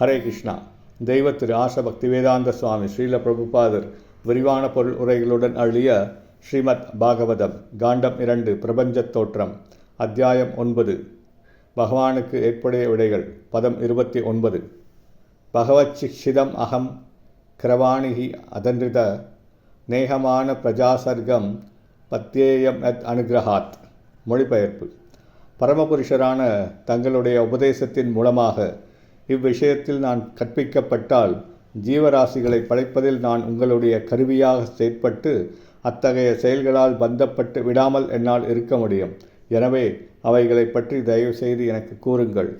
ஹரே கிருஷ்ணா. தெய்வ திரு ஆச வேதாந்த சுவாமி ஸ்ரீல பிரபுபாதர் விரிவான பொருள் உரைகளுடன் அழிய ஸ்ரீமத் பாகவதம் காண்டம் இரண்டு பிரபஞ்சத் தோற்றம் அத்தியாயம் ஒன்பது. பகவானுக்கு ஏற்புடைய விடைகள் பதம் இருபத்தி ஒன்பது. பகவத் சிக்ஷிதம் அகம் கிரவாணிகி அதன்றித நேகமான பிரஜாசர்க்கம் பத்தேயம் அத் அனுகிரகாத். மொழிபெயர்ப்பு. பரமபுருஷரான தங்களுடைய உபதேசத்தின் மூலமாக இவ்விஷயத்தில் நான் கற்பிக்கப்பட்டால் ஜீவராசிகளை படைப்பதில் நான் உங்களுடைய கருவியாக செயற்பட்டு அத்தகைய செயல்களால் பந்தப்பட்டு விடாமல் என்னால் இருக்க முடியும். எனவே அவைகளை பற்றி தயவு செய்து எனக்கு கூறுங்கள்.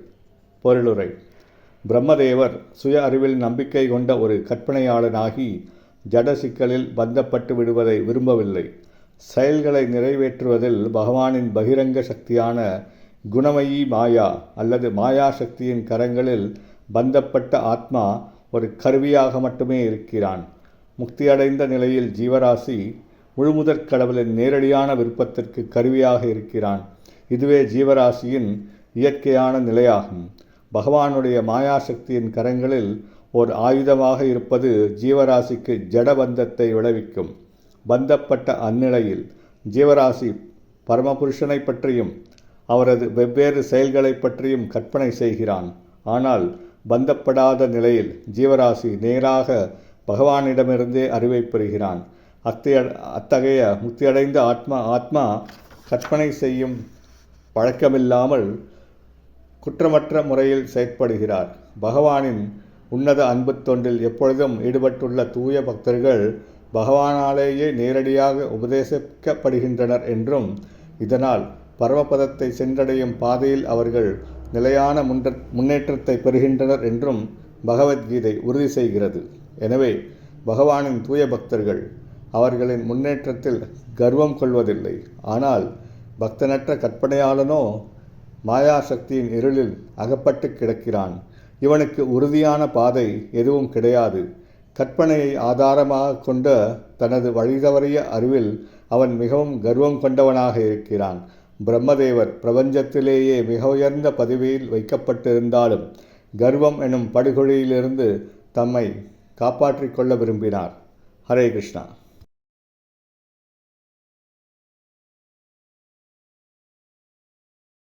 பொருளுரை. பிரம்மதேவர் சுய அறிவில் நம்பிக்கை கொண்ட ஒரு கற்பனையாளனாகி ஜட சிக்கலில் பந்தப்பட்டு விடுவதை விரும்பவில்லை. செயல்களை நிறைவேற்றுவதில் பகவானின் பகிரங்க சக்தியான குணமயி மாயா அல்லது மாயா சக்தியின் கரங்களில் பந்தப்பட்ட ஆத்மா ஒரு கருவியாக மட்டுமே இருக்கிறான். முக்தியடைந்த நிலையில் ஜீவராசி முழுமுதற் கடவுளின் நேரடியான விருப்பத்திற்கு கருவியாக இருக்கிறான். இதுவே ஜீவராசியின் இயற்கையான நிலையாகும். பகவானுடைய மாயாசக்தியின் கரங்களில் ஓர் ஆயுதமாக இருப்பது ஜீவராசிக்கு ஜடபந்தத்தை விளைவிக்கும். பந்தப்பட்ட அந்நிலையில் ஜீவராசி பரமபுருஷனை பற்றியும் அவரது வெவ்வேறு செயல்களை பற்றியும் கற்பனை செய்கிறான். ஆனால் பந்தப்படாத நிலையில் ஜீவராசி நேராக பகவானிடமிருந்தே அறிவை பெறுகிறான். அத்தைய அத்தகைய முக்தியடைந்த ஆத்மா ஆத்மா கற்பனை செய்யும் பழக்கமில்லாமல் குற்றமற்ற முறையில் செயற்படுகிறார். பகவானின் உன்னத அன்பு தொண்டில் எப்பொழுதும் ஈடுபட்டுள்ள தூய பக்தர்கள் பகவானாலேயே நேரடியாக உபதேசிக்கப்படுகின்றனர் என்றும் இதனால் பரமபதத்தை சென்றடையும் பாதையில் அவர்கள் நிலையான முன்ற முன்னேற்றத்தை பெறுகின்றனர் என்றும் பகவத்கீதை உறுதி செய்கிறது. எனவே பகவானின் தூய பக்தர்கள் அவர்களின் முன்னேற்றத்தில் கர்வம் கொள்வதில்லை. ஆனால் பக்தனற்ற கற்பனையாளனோ மாயா சக்தியின் இருளில் அகப்பட்டு கிடக்கிறான். இவனுக்கு உறுதியான பாதை எதுவும் கிடையாது. கற்பனையை ஆதாரமாக கொண்ட தனது வழிதவறிய அறிவில் அவன் மிகவும் கர்வம் கொண்டவனாக இருக்கிறான். பிரம்மதேவர் பிரபஞ்சத்திலேயே மிக உயர்ந்த பதவியில் வைக்கப்பட்டிருந்தாலும் கர்வம் எனும் படுகொழியிலிருந்து தம்மை காப்பாற்றிக் கொள்ள விரும்பினார். ஹரே கிருஷ்ணா.